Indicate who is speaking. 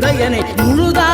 Speaker 1: சிந்தையனை முழுதா